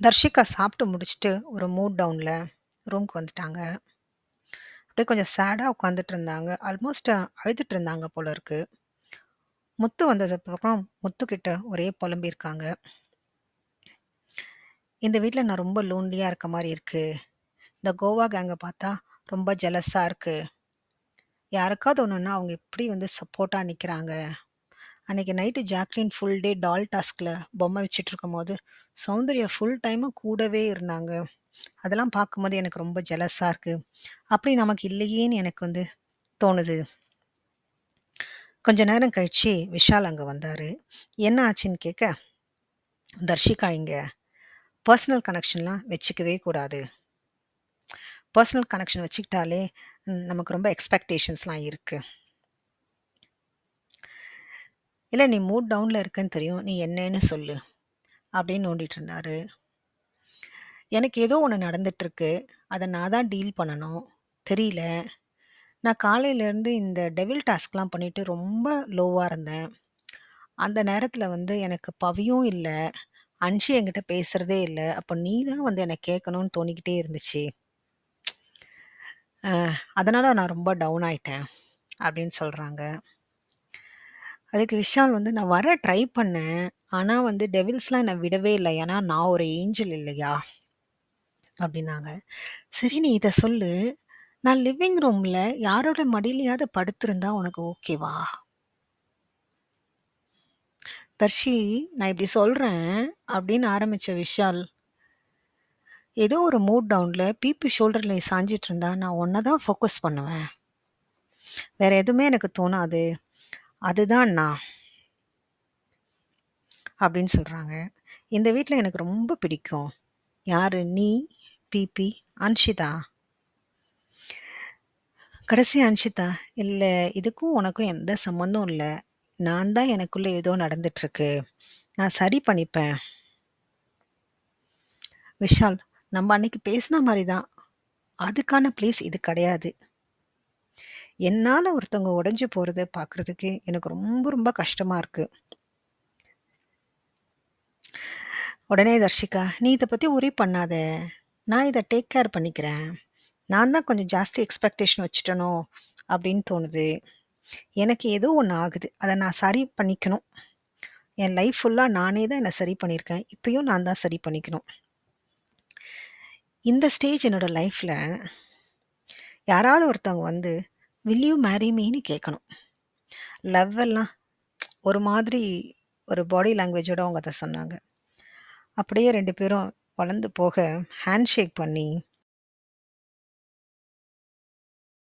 தர்ஷிகா சாப்பிட்டு முடிச்சுட்டு ஒரு மூட் டவுனில் ரூம்க்கு வந்துட்டாங்க. அப்படியே கொஞ்சம் சேடாக உட்காந்துட்டு இருந்தாங்க. ஆல்மோஸ்ட் அழுதுட்டு இருந்தாங்க போல இருக்கு. முத்து வந்ததுக்கப்புறம் முத்துக்கிட்ட ஒரே புலம்பியிருக்காங்க. இந்த வீட்டில் நான் ரொம்ப லோன்லியா இருக்க மாதிரி இருக்குது இந்த கோவா கேங்கை பார்த்தா ரொம்ப ஜெலஸாக இருக்குது யாருக்காவது ஒன்றுன்னா அவங்க எப்படி வந்து சப்போர்ட்டாக நிற்கிறாங்க அன்னைக்கு night Jacqueline full day doll டாஸ்க்ல பொம்மை வச்சுட்டு இருக்கும்போது, சௌந்தர்யா ஃபுல் டைமும் கூடவே இருந்தாங்க. அதெல்லாம் பார்க்கும்போது எனக்கு ரொம்ப ஜெலஸா இருக்கு. அப்படி நமக்கு இல்லையேன்னு எனக்கு வந்து தோணுது. கொஞ்ச நேரம் கழிச்சு விஷால் அங்க வந்தாரு. என்ன ஆச்சுன்னு கேட்க, தர்ஷிகா இங்க பர்சனல் கனெக்ஷன்லாம் வச்சுக்கவே கூடாது. பர்சனல் கனெக்ஷன் வச்சுக்கிட்டாலே ம், நமக்கு ரொம்ப எக்ஸ்பெக்டேஷன்ஸ்லாம் இருக்கு. இல்ல நீ மூட் டவுன்ல இருக்கன்னு தெரியும். நீ என்னன்னு சொல்லு. அப்படின்னு நோண்டிட்டு இருந்தாரு. எனக்கு ஏதோ ஒண்ணு நடந்துட்டுருக்கு அதை அத நான் தான் டீல் பண்ணணும். தெரியல. நான் காலையிலேருந்து இந்த டெவில் டாஸ்க்லாம் பண்ணிட்டு ரொம்ப லோவா இருந்தேன். அந்த நேரத்துல வந்து எனக்கு பவியும் இல்ல. அன்ஷி என்கிட்ட பேசுறதே இல்ல. அப்ப நீ தான் வந்து என்ன கேட்கணும்னு தோணிக்கிட்டே இருந்துச்சு. அ அதனால நான் ரொம்ப டவுன் ஆயிட்டேன். அப்படின்னு சொல்றாங்க. அதுக்கு விஷால் வந்து நான் வர ட்ரை பண்ணேன். ஆனா வந்து டெவில்ஸ்லாம் என்ன விடவே இல்ல. ஏன்னா நான் ஒரு ஏஞ்சல் இல்லையா? அப்படின்னாங்க. சரி நீ இத சொல்லு. நான் லிவிங் ரூம்ல யாரோட மடியிலயாவது படுத்திருந்தா உனக்கு ஓகேவா? தர்ஷி, நான் இப்படி சொல்றேன் அப்படின்னு ஆரம்பிச்ச விஷால், ஏதோ ஒரு மூட் டவுன்ல பிபி ஷோல்டர்ல சாஞ்சிட்டு இருந்தா நான் உன்ன தான் ஃபோக்கஸ் பண்ணுவேன். வேற எதுவுமே எனக்கு தோணாது. அதுதான் நான். அப்படின்னு சொல்றாங்க. இந்த வீட்ல எனக்கு ரொம்ப பிடிக்கும். யாரு? நீ, பிபி, அன்ஷிதா. கடைசி அன்ஷிதா, இல்ல இதுக்கும் உனக்கும் எந்த சம்மந்தம் இல்ல. நான் தான் எனக்குள்ள ஏதோ நடந்துட்டுருக்கு. நான் சரி பண்ணிப்பேன். விஷால், நம்ம அன்னைக்கு பேசின மாரி தான். அதுக்கான பிளேஸ் இது கிடையாது. என்னால் ஒருத்தவங்க உடஞ்சி போகிறத பார்க்கறதுக்கு எனக்கு ரொம்ப ரொம்ப கஷ்டமாக இருக்குது உடனே தர்ஷிகா, நீ இதை பற்றி உரி பண்ணாத. நான் இதை டேக் கேர் பண்ணிக்கிறேன். நான் தான் கொஞ்சம் ஜாஸ்தி எக்ஸ்பெக்டேஷன் வச்சுட்டனோ அப்படின்னு தோணுது. எனக்கு ஏதோ ஒன்று ஆகுது. அதை நான் சரி பண்ணிக்கணும். என் லைஃப் ஃபுல்லாக நானே தான் என்னை சரி பண்ணியிருக்கேன். இப்பயும் நான் தான் சரி பண்ணிக்கணும். இந்த ஸ்டேஜ் என்னோட லைஃப்பில் யாராவது ஒருத்தவங்க வந்து வில் யூ மேரி மீன்னு கேட்கணும். லவ் எல்லாம் ஒரு மாதிரி ஒரு பாடி லாங்குவேஜோட அவங்க அதை சொன்னாங்க. அப்படியே ரெண்டு பேரும் வளர்ந்து போக ஹேண்ட் ஷேக் பண்ணி